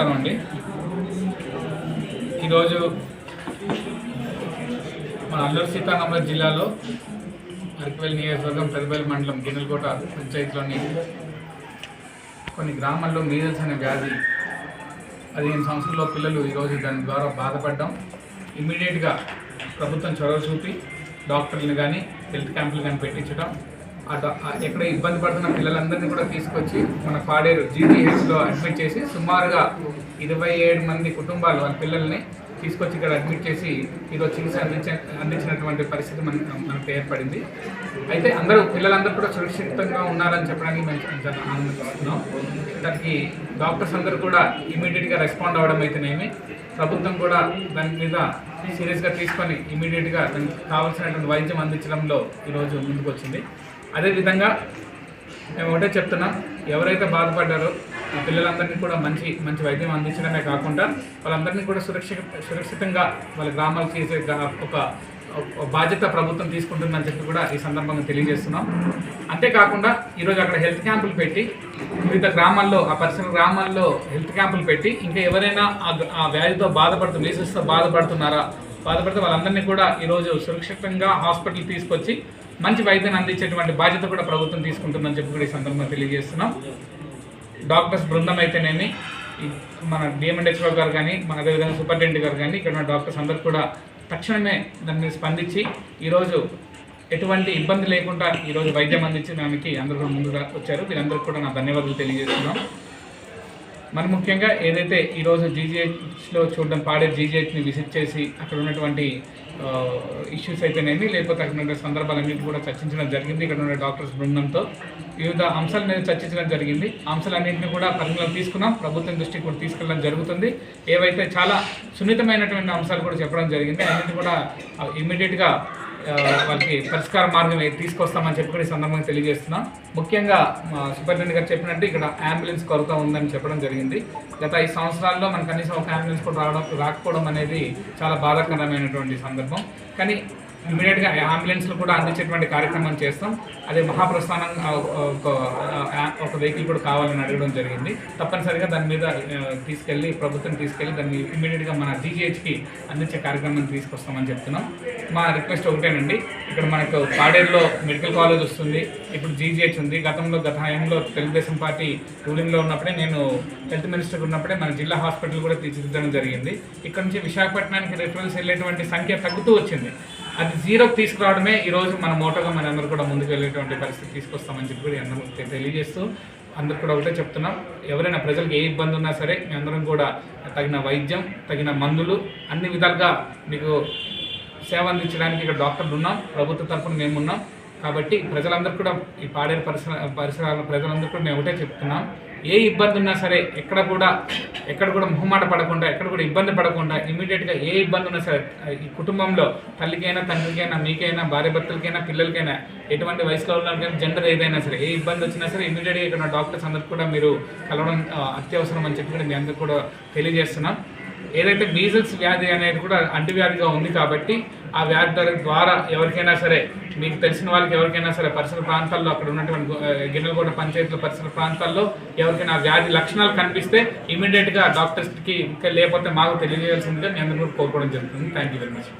నమస్కారం అండి. ఈరోజు మన అల్లూరు సీతారామరాజు జిల్లాలో అరకువేల్ నియోజకవర్గం పెదపల్లి మండలం గిన్నెలకోట పంచాయతీలోని కొన్ని గ్రామాల్లో మీజల్స్ అనే వ్యాధి పదిహేను సంవత్సరాల్లో పిల్లలు ఈరోజు దాని ద్వారా బాధపడ్డాం. ఇమ్మీడియట్గా ప్రభుత్వం చొరవ చూపి డాక్టర్లను కానీ హెల్త్ క్యాంపులు కానీ పెట్టించడం. అటు ఎక్కడ ఇబ్బంది పడుతున్న పిల్లలందరినీ కూడా తీసుకొచ్చి మన పాడేరు జీటీహెచ్లో అడ్మిట్ చేసి సుమారుగా ఇరవై ఏడు మంది కుటుంబాలు వాళ్ళ పిల్లల్ని తీసుకొచ్చి ఇక్కడ అడ్మిట్ చేసి ఈరోజు చికిత్స అందించ అందించినటువంటి పరిస్థితి మన మనకు ఏర్పడింది. అయితే అందరూ పిల్లలందరూ కూడా సురక్షితంగా ఉన్నారని చెప్పడానికి మేము చాలా ఆనందిస్తున్నాం. దానికి డాక్టర్స్ అందరూ కూడా ఇమీడియట్గా రెస్పాండ్ అవ్వడం అయితేనేమి ప్రభుత్వం కూడా దాని మీద సీరియస్గా తీసుకొని ఇమీడియట్గా దానికి కావాల్సినటువంటి వైద్యం అందించడంలో ఈరోజు ముందుకు వచ్చింది అదేవిధంగా మేము ఒకటే చెప్తున్నాం ఎవరైతే బాధపడ్డారో పిల్లలందరినీ కూడా మంచి మంచి వైద్యం అందించడమే కాకుండా వాళ్ళందరినీ కూడా సురక్షిత సురక్షితంగా వాళ్ళ గ్రామాలకు చేసే ఒక బాధ్యత ప్రభుత్వం తీసుకుంటుందని చెప్పి కూడా ఈ సందర్భంగా తెలియజేస్తున్నాం. అంతేకాకుండా ఈరోజు అక్కడ హెల్త్ క్యాంపులు పెట్టి వివిధ గ్రామాల్లో ఆ పరిసర గ్రామాల్లో హెల్త్ క్యాంపులు పెట్టి ఇంకా ఎవరైనా ఆ ఆ వ్యాధితో బాధపడుతూ మీసెస్తో బాధపడుతున్నారా బాధపడితే వాళ్ళందరినీ కూడా ఈరోజు సురక్షితంగా హాస్పిటల్ తీసుకొచ్చి మంచి వైద్యం అందించేటువంటి బాధ్యత కూడా ప్రభుత్వం తీసుకుంటుందని చెప్పి కూడా ఈ సందర్భంగా తెలియజేస్తున్నాం. డాక్టర్స్ బృందం అయితేనేమి మన డిఎంఎండ్హెచ్ఓ గారు కానీ మన అదేవిధంగా సూపరింటెండెంట్ గారు కానీ ఇక్కడ ఉన్న డాక్టర్స్ అందరూ కూడా తక్షణమే దాని మీద స్పందించి ఈరోజు ఎటువంటి ఇబ్బంది లేకుండా ఈరోజు వైద్యం అందించడానికి అందరూ కూడా వచ్చారు. వీరందరికీ కూడా నా ధన్యవాదాలు తెలియజేస్తున్నాం. మరి ముఖ్యంగా ఏదైతే ఈరోజు జీజీహెచ్లో చూడడం పాడే జీజీహెచ్ని విజిట్ చేసి అక్కడ ఉన్నటువంటి ఇష్యూస్ అయితేనేమి లేకపోతే అక్కడ ఉన్న సందర్భాలన్నింటి కూడా చర్చించడం జరిగింది. ఇక్కడ ఉన్న డాక్టర్స్ బృందంతో వివిధ అంశాల మీద చర్చించడం జరిగింది. అంశాలన్నింటినీ కూడా పరిగణలోకి తీసుకున్నాం. ప్రభుత్వం దృష్టికి కూడా తీసుకెళ్ళడం జరుగుతుంది. ఏవైతే చాలా సున్నితమైనటువంటి అంశాలు కూడా చెప్పడం జరిగింది. అన్నింటినీ కూడా ఇమ్మీడియట్గా వాళ్ళకి పరిష్కార మార్గం తీసుకొస్తామని చెప్పి కూడా ఈ సందర్భంగా తెలియజేస్తున్నాం. ముఖ్యంగా సూపరింటెండెంట్ గారు చెప్పినట్టు ఇక్కడ అంబులెన్స్ కొరత ఉందని చెప్పడం జరిగింది. గత ఐదు సంవత్సరాల్లో మనకు కనీసం ఒక అంబులెన్స్ కూడా రావడం రాకపోవడం అనేది చాలా బాధాకరమైనటువంటి సందర్భం. కానీ ఇమీడియట్గా అంబులెన్స్లు కూడా అందించేటువంటి కార్యక్రమం చేస్తాం. అదే మహాప్రస్థానం ఒక ఒక వెహికల్ కూడా కావాలని అడగడం జరిగింది. తప్పనిసరిగా దాని మీద తీసుకెళ్ళి ప్రభుత్వం తీసుకెళ్ళి దాన్ని ఇమీడియట్గా మన జీజీహెచ్కి అందించే కార్యక్రమం తీసుకొస్తామని చెప్తున్నాం. మా రిక్వెస్ట్ ఒకటేనండి. ఇక్కడ మనకు పాడేరులో మెడికల్ కాలేజ్ వస్తుంది. ఇప్పుడు జీజీహెచ్ ఉంది. గతంలో గత హయాంలో తెలుగుదేశం పార్టీ రూలింగ్లో ఉన్నప్పుడే నేను హెల్త్ మినిస్టర్ ఉన్నప్పుడే మన జిల్లా హాస్పిటల్ కూడా తీర్చిదిద్దడం జరిగింది. ఇక్కడ నుంచి విశాఖపట్నానికి రిఫరెన్స్ వెళ్ళేటువంటి సంఖ్య తగ్గుతూ వచ్చింది. అది జీరోకి తీసుకురావడమే ఈరోజు మన మోటోగా మనందరూ కూడా ముందుకు వెళ్ళేటువంటి పరిస్థితి తీసుకొస్తామని చెప్పి కూడా అందరూ తెలియజేస్తూ అందరు కూడా ఒకటే చెప్తున్నాం. ఎవరైనా ప్రజలకు ఏ ఇబ్బంది ఉన్నా సరే మీ అందరం కూడా తగిన వైద్యం తగిన మందులు అన్ని విధాలుగా మీకు సేవ అందించడానికి ఇక్కడ డాక్టర్లు ఉన్నాం. ప్రభుత్వ తరఫున మేము ఉన్నాం. కాబట్టి ప్రజలందరూ కూడా ఈ పాడేరు పరిసర పరిసరాల ప్రజలందరూ కూడా మేము ఒకటే చెప్తున్నాం. ఏ ఇబ్బంది ఉన్నా సరే ఎక్కడ కూడా ఎక్కడ కూడా మొహమాట పడకుండా ఎక్కడ కూడా ఇబ్బంది పడకుండా ఇమీడియట్గా ఏ ఇబ్బంది ఉన్నా సరే ఈ కుటుంబంలో తల్లికైనా తండ్రికైనా మీకైనా భార్య భర్తలకైనా పిల్లలకైనా ఎటువంటి వయసులో ఉన్న జెండర్ ఏదైనా సరే ఏ ఇబ్బంది వచ్చినా సరే ఇమీడియట్గా ఇక్కడ డాక్టర్స్ అందరూ కూడా మీరు కలవడం అత్యవసరం అని చెప్పి కూడా మీ అందరూ కూడా తెలియజేస్తున్నాం. ఏదైతే మీజల్స్ వ్యాధి అనేది కూడా అంటువ్యాధిగా ఉంది కాబట్టి ఆ వ్యాధి ద్వారా- ఎవరికైనా సరే మీకు తెలిసిన వాళ్ళకి ఎవరికైనా సరే పరిసర ప్రాంతాల్లో అక్కడ ఉన్నటువంటి గిన్నెలగూడ పంచాయతీల పరిసర ప్రాంతాల్లో ఎవరికైనా వ్యాధి లక్షణాలు కనిపిస్తే ఇమీడియట్గా డాక్టర్స్కి ఇంకా లేకపోతే మాకు తెలియజేయాల్సిందిగా మీ అందరూ కోరుకోవడం జరుగుతుంది. Thank you very much